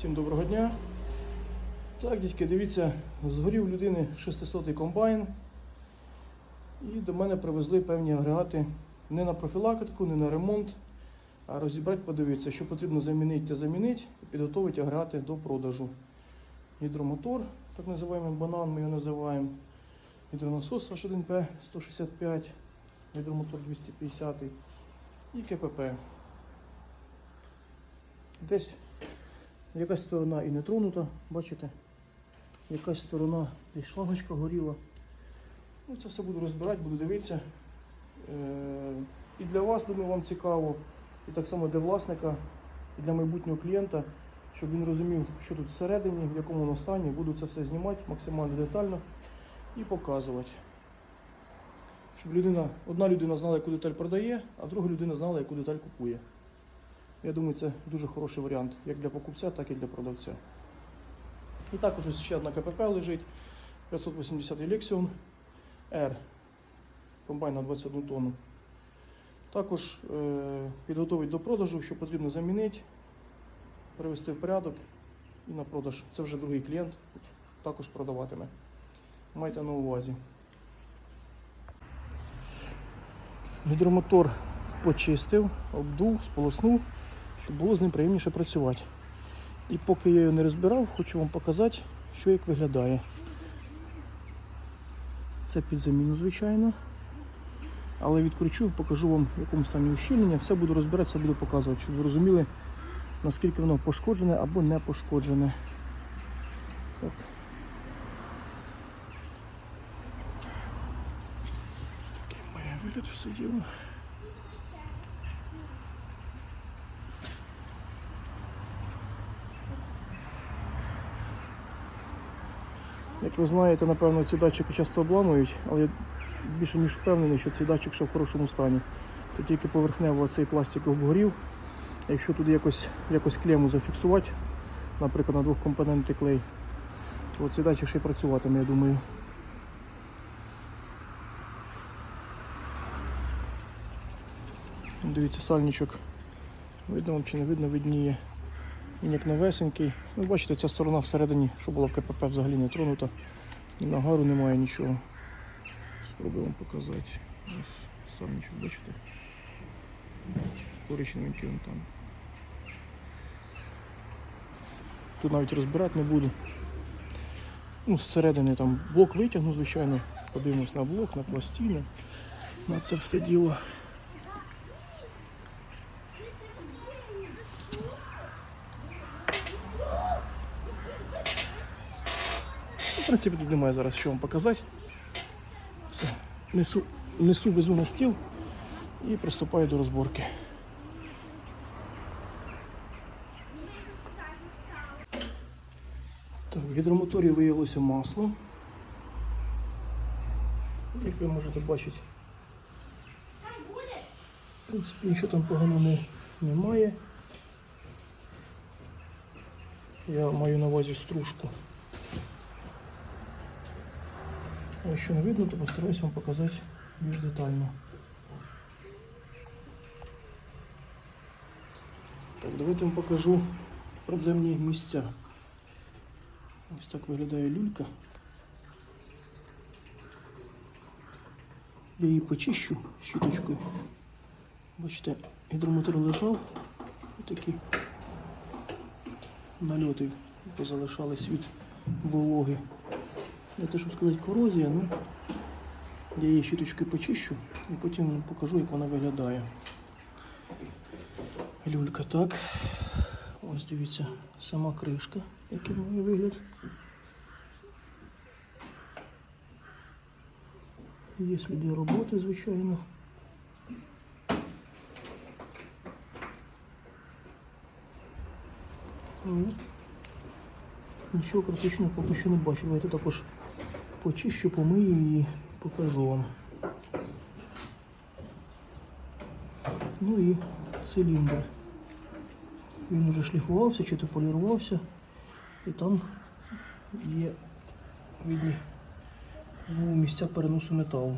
Всім доброго дня. Так, дядьки, дивіться, згорів людини 600 комбайн. І до мене привезли певні агрегати не на профілактику, не на ремонт, а розібрати, подивитися, що потрібно замінити, те замінити і підготувати агрегати до продажу. Гідромотор, так називаємо банан, ми його називаємо. Гідронасос H1P 165, гідромотор 250 і КПП. Десь якась сторона і не тронута, бачите? Якась сторона десь шлангочка горіла. Ну, це все буду розбирати, буду дивитися. Е, І для вас, думаю, вам цікаво, і так само для власника, і для майбутнього клієнта, щоб він розумів, що тут всередині, в якому воно стані. Буду це все знімати максимально детально і показувати. Щоб людина, одна людина знала, яку деталь продає, а друга людина знала, яку деталь купує. Я думаю, це дуже хороший варіант як для покупця, так і для продавця. І також ще одна КПП лежить 580 Lexion R. Комбайн на 21 тонну. Також е, підготовить до продажу, що потрібно замінити, привести в порядок і на продаж. Це вже другий клієнт, також продаватиме. Майте на увазі. Гідромотор почистив, обдув, сполоснув, щоб було з ним приємніше працювати. І поки я його не розбирав, хочу вам показати, що як виглядає. Це під заміну, звичайно. Але відкручу, покажу вам, в якому стані ущільнення. Все буду розбирати, все буду показувати, щоб ви розуміли, наскільки воно пошкоджене або не пошкоджене. Так. Такий має вигляд все діло. Ви знаєте, напевно, ці датчики часто обламують, але я більше ніж впевнений, що цей датчик ще в хорошому стані. Тут тільки поверхнево цей пластик обгорів. Якщо туди якось, якось клему зафіксувати, наприклад, на двохкомпонентний клей, то цей датчик ще й працюватиме, я думаю. Дивіться, сальничок. Видно вам чи не видно, видніє. Він як новесенький. Ну, бачите, ця сторона всередині, що була в КПП, взагалі не тронута. Ні нагару немає нічого. Спробую вам показати. Ось сальничок, бачите? Коричневенький він там. Тут навіть розбирати не буду. Ну, зсередини там блок витягну, звичайно. Подивимось на блок, на пластини, на це все діло. Принципі, тут немає зараз що вам показати. Все. Несу, несу везу на стіл і приступаю до розборки. Так, в гідромоторі виявилося масло. Як ви можете бачити, в принципі, нічого там поганого немає. Я маю на увазі стружку. А Якщо не видно, то постараюсь вам показати більш детально. Так, давайте вам покажу проблемні місця. Ось так виглядає люлька. Я її почищу щіточкою. Бачите, гідромотор лежав. Отакі нальоти позалишались від вологи. Не те, щоб сказати корозія, ну я її щіточкою почищу і потім покажу, як вона виглядає. Люлька так. Ось дивіться, сама кришка, який має вигляд. Є сліди роботи, звичайно. Нічого критичного поки що не бачу. Давайте також почищу, помию і покажу вам. Ну і циліндр. Він уже шліфувався чи то полірувався. І там є видні ну, місця переносу металу.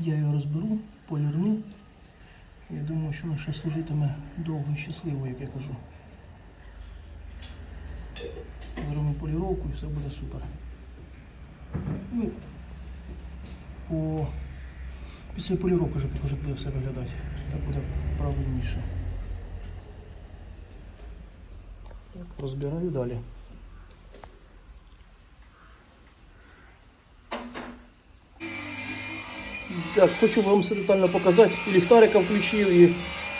Я його розберу, полірну Я думаю, що вона ще служитиме довго і щасливо, як я кажу. Зробимо поліровку і все буде супер. Ну, по... Після поліровки вже покажу, буде все виглядати. Так буде правильніше. Розбираю далі. Так, хочу вам все детально показати. І ліхтарика включив, і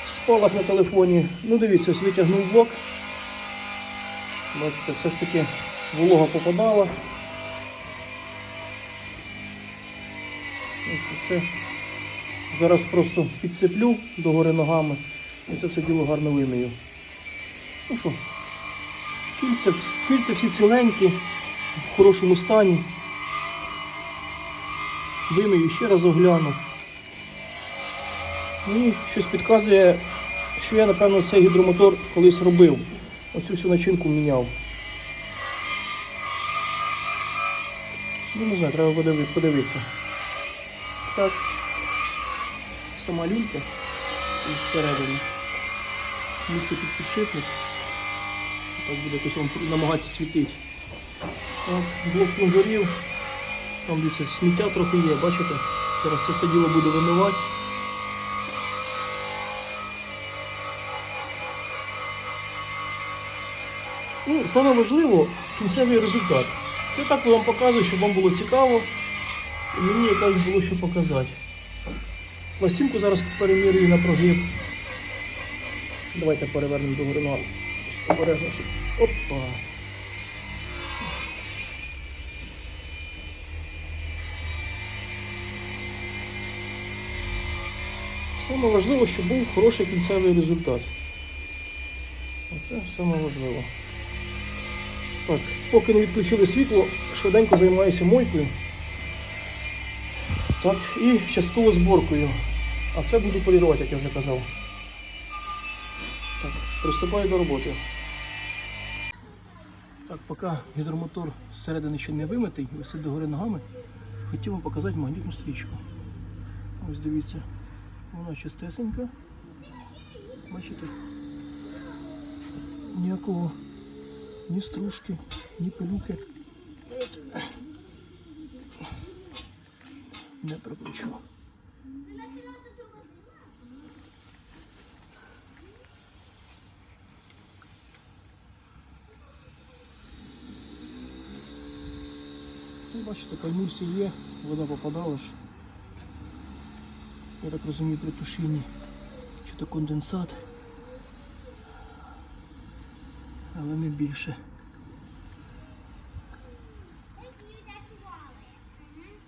спалах на телефоні. Ну дивіться, ось витягнув блок. Бачите, все ж таки волога попадала. Це. Зараз просто підсиплю догори ногами і це все діло гарно вимию. Ну що, кільця, кільця всі ціленькі, в хорошому стані. Вимию ще раз огляну. Мені щось підказує, що я, напевно, цей гідромотор колись робив. Оцю всю начинку міняв. Ну, не знаю, треба подиви- подивитися. Так. Сама люлька всередині. Місце під підшипник. Так буде якось вам намагатися світити. Блок нагорів. Там дивіться, сміття трохи є, бачите? Зараз це все діло буде вимивати. Ну, саме важливо кінцевий результат. Це так вам показую, щоб вам було цікаво. І мені якраз було що показати. Пластинку зараз перемірюю на прогиб. Давайте перевернемо до гори Обережно. Опа. Саме важливо, щоб був хороший кінцевий результат. Оце саме важливо. Так, поки не відключили світло, швиденько займаюся мойкою. Так, і частково зборкою. А це буду полірувати, як я вже казав. Так, приступаю до роботи. Так, поки гідромотор зсередини ще не вимитий, висить догори ногами, хотів вам показати магнітну стрічку. Ось дивіться, вона чистесенька. Бачите? Ніякого ні стружки, ні пилюки. Не прокручу. Ну, бачите, по є, вода попадала ж. Я так розумію, при тушінні. Чи то конденсат. Але не більше.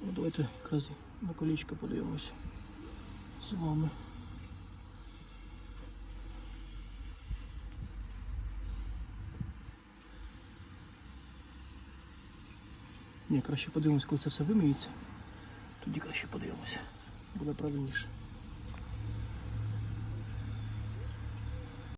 Ну, давайте якраз на колічко подивимось з вами. Ні, краще подивимось, коли це все вимиється. Тоді краще подивимося. Буде правильніше.